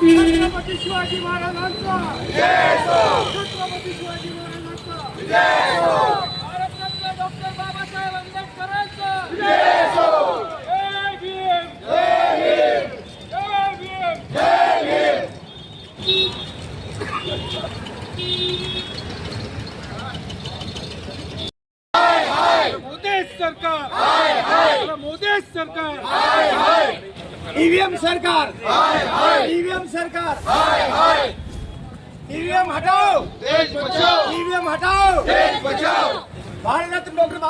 छत्रपती शिवाजी महाराजांचा छत्रपती शिवाजी महाराजांचा भारतरत्न डॉक्टर बाबासाहेब आंबेडकरांचा सरकार ईवीएम सरकार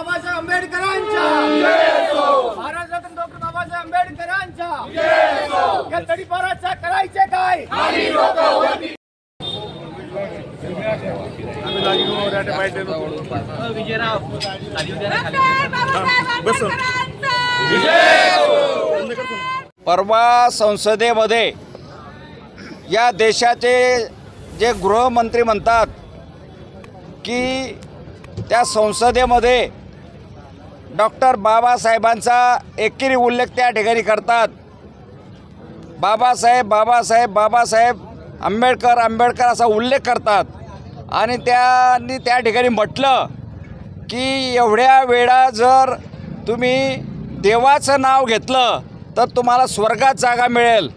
बाबासाहेब आंबेडकरांच्या. भारतरत्न डॉक्टर बाबासाहेब आंबेडकरांच्या. या तडीपाराचा करायचे काय? परवा संसदेमध्ये या देशाचे जे गृहमंत्री म्हणतात की त्या संसदेमध्ये डॉक्टर बाबासाहेबांचा एकेरी उल्लेख त्या ठिकाणी करतात. बाबासाहेब बाबासाहेब बाबासाहेब आंबेडकर आंबेडकर असा उल्लेख करतात. आणि त्यांनी त्या ठिकाणी म्हटलं की एवढ्या वेळा जर तुम्ही देवाचं नाव घेतलं तर तुम्हाला स्वर्गात जागा मिळेल.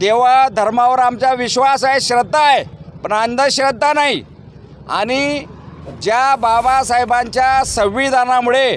देवा धर्मावर आमचा विश्वास आहे श्रद्धा आहे पण अंधश्रद्धा नाही. आणि ज्या बाबासाहेबांच्या संविधानामुळे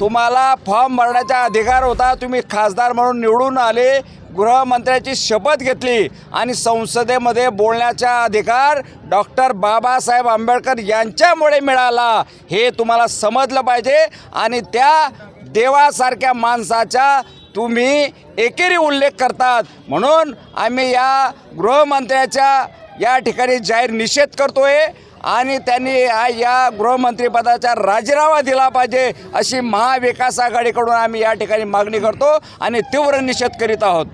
तुम्हाला फॉर्म भरण्याचा अधिकार होता तुम्ही खासदार म्हणून निवडून आले गृहमंत्र्याची शपथ घेतली आणि संसदेमध्ये बोलण्याचा अधिकार डॉक्टर बाबासाहेब आंबेडकर यांच्यामुळे मिळाला. हे तुम्हाला समजलं पाहिजे आणि त्या देवासारख्या माणसाचा तुम्ही एकेरी उल्लेख करतात. म्हणून आम्ही या गृहमंत्र्याच्या या ठिकाणी जाहीर निषेध करतोय. आणि त्यांनी या- गृहमंत्रीपदाचा राजीनामा दिला पाहिजे अशी महाविकास आघाडीकडून आम्ही या ठिकाणी मागणी करतो आणि तीव्र निषेध करीत आहोत.